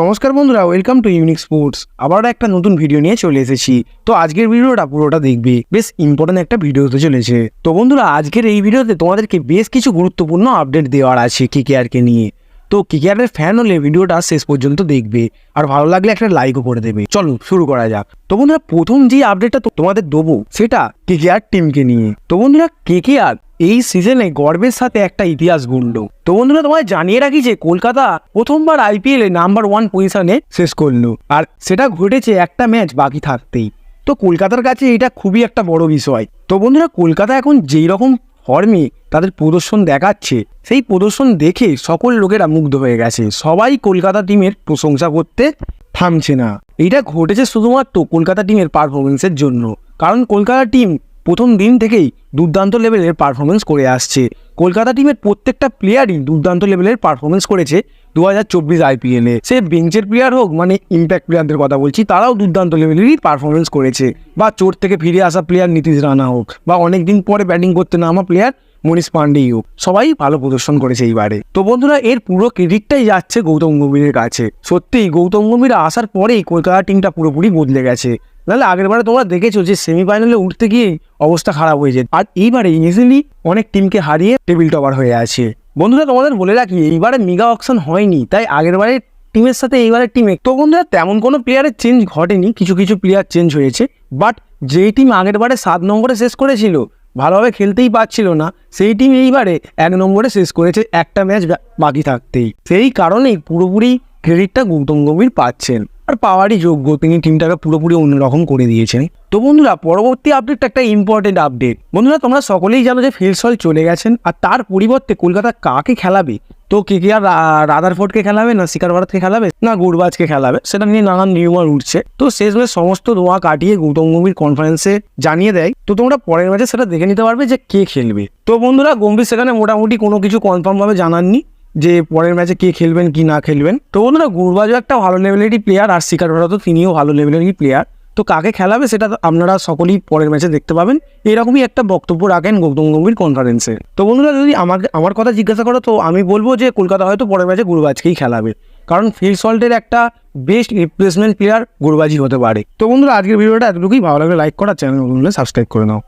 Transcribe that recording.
নমস্কার বন্ধুরা welcome to unique sports আবার একটা নতুন ভিডিও নিয়ে চলে এসেছি। তো আজকের ভিডিওটা পুরোটা দেখবে। বেশ ইম্পর্টেন্ট একটা ভিডিও হতে চলেছে। তো বন্ধুরা, আজকের এই ভিডিওতে তোমাদেরকে বেশ কিছু গুরুত্বপূর্ণ আপডেট দেওয়ার আছে কে কেয়ারকে নিয়ে। তো কেকেআরের ফ্যান হলে ভিডিওটা শেষ পর্যন্ত দেখবে। আর ভালো লাগলে একটা লাইকও করে দেবে। চলো, শুরু করা যাক। তো বন্ধুরা, প্রথম যে আপডেটটা তোমাদের দেবো, সেটা কেকেআর টিমকে নিয়ে। তো বন্ধুরা কেকেআর এই সিজনে গর্বের সাথে একটা ইতিহাস গড়ল। তো বন্ধুরা, তোমায় জানিয়ে রাখি যে কলকাতা প্রথমবার আইপিএলে নাম্বার ওয়ান পজিশনে শেষ করল। আর সেটা ঘটেছে একটা ম্যাচ বাকি থাকতেই। তো কলকাতার কাছে এটা খুবই একটা বড় বিষয়। তো বন্ধুরা, কলকাতা এখন যেই রকম ফর্মে তাদের প্রদর্শন দেখাচ্ছে। সেই প্রদর্শন দেখে সকল লোকেরা মুগ্ধ হয়ে গেছে। সবাই কলকাতা টিমের প্রশংসা করতে থামছে না। এটা ঘটেছে শুধুমাত্র কলকাতা টিমের পারফরমেন্সের জন্য। কারণ কলকাতা টিম প্রথম দিন থেকেই দুর্দান্ত লেভেলের পারফরমেন্স করে আসছে। কলকাতা টিমের প্রত্যেকটা প্লেয়ারই দুর্দান্ত লেভেলের পারফরমেন্স করেছে। দু হাজার চব্বিশ আইপিএলে সে বেঞ্চের প্লেয়ার হোক মানে ইম্প্যাক্ট প্লেয়ারদের কথা বলছি, তারাও দুর্দান্ত লেভেলেরই পারফরমেন্স করেছে। বা চোট থেকে ফিরে আসা প্লেয়ার নীতিশ রানা হোক, বা অনেক দিন পরে ব্যাটিং করতে নামা প্লেয়ার মনীষ পান্ডেই হোক, সবাই ভালো প্রদর্শন করেছে এইবারে। তো বন্ধুরা, এর পুরো ক্রেডিটটাই যাচ্ছে গৌতম গম্ভীরের কাছে। সত্যিই, গৌতম গম্ভীর আসার পরেই কলকাতা টিমটা পুরোপুরি বদলে গেছে। নাহলে আগের বারে তোমরা দেখেছ যে সেমিফাইনালে উঠতে গিয়ে অবস্থা খারাপ হয়ে যায় আর এইবারে ইজিলি অনেক টিমকে হারিয়ে টেবিল টপার হয়ে আছে। বন্ধুরা, তোমাদের বলে রাখি, এইবারে মেগা অকশন হয়নি, তাই আগের বারে টিমের সাথে এইবারের টিমে তো বন্ধুরা, তেমন কোনো প্লেয়ারের চেঞ্জ ঘটেনি, কিছু কিছু প্লেয়ার চেঞ্জ হয়েছে বাট যেই টিম আগের বারে সাত নম্বরে শেষ করেছিল, ভালোভাবে খেলতেই পারছিল না, সেই টিম এইবারে এক নম্বরে শেষ করেছে, একটা ম্যাচ বাকি থাকতেই। সেই কারণেই পুরোপুরি ক্রেডিটটা গৌতম গম্ভীর পাচ্ছেন। আর পাওয়ারই যোগ্য, তিনি টিমটাকে পুরোপুরি অন্যরকম করে দিয়েছেন। তো বন্ধুরা, পরবর্তী আপডেটটা একটা ইম্পর্টেন্ট আপডেট বন্ধুরা, তোমরা সকলেই জানো যে ফিলসল চলে গেছেন, আর তার পরিবর্তে কলকাতা কাকে খেলাবে? তো কে কে আর রাদারফোর্ডকে খেলাবে, না শিকার ভারতকে খেলাবে, না গুরবাজকে খেলাবে, সেটা নিয়ে নানান নিউমার উঠছে। তো শেষমেশ সমস্ত দোয়া কাটিয়ে গৌতম গম্ভীর কনফারেন্সে জানিয়ে দেয়। তো তোমরা পরের ম্যাচে সেটা দেখে নিতে পারবে যে কে খেলবে। তো বন্ধুরা, গম্ভীর সেখানে মোটামুটি কোনো কিছু কনফার্মভাবে জানাননি। যে পরের ম্যাচে কে খেলবেন, কি না খেলবেন। তো বন্ধুরা গুরবাজও একটা ভালো লেভেলেরই প্লেয়ার আর শিকার ভারতও তিনিও ভালো লেভেলেরই প্লেয়ার তো কাকে খেলাবে সেটা আপনারা সকলেই পরের ম্যাচে দেখতে পাবেন। এরকমই একটা বক্তব্য রাখেন গৌতম গম্ভীর কনফারেন্সে তো বন্ধুরা, যদি আমাকে আমার কথা জিজ্ঞাসা করো, তো আমি বলব যে কলকাতা হয়তো পরের ম্যাচে গুরবাজকেই খেলাবে। কারণ ফিল সল্টের একটা বেস্ট রিপ্লেসমেন্ট প্লেয়ার গুরবাজি হতে পারে। তো বন্ধুরা, আজকের ভিডিওটা এতটুকুই। ভালো লাগলে লাইক করা চ্যানেল সাবস্ক্রাইব করে নাও।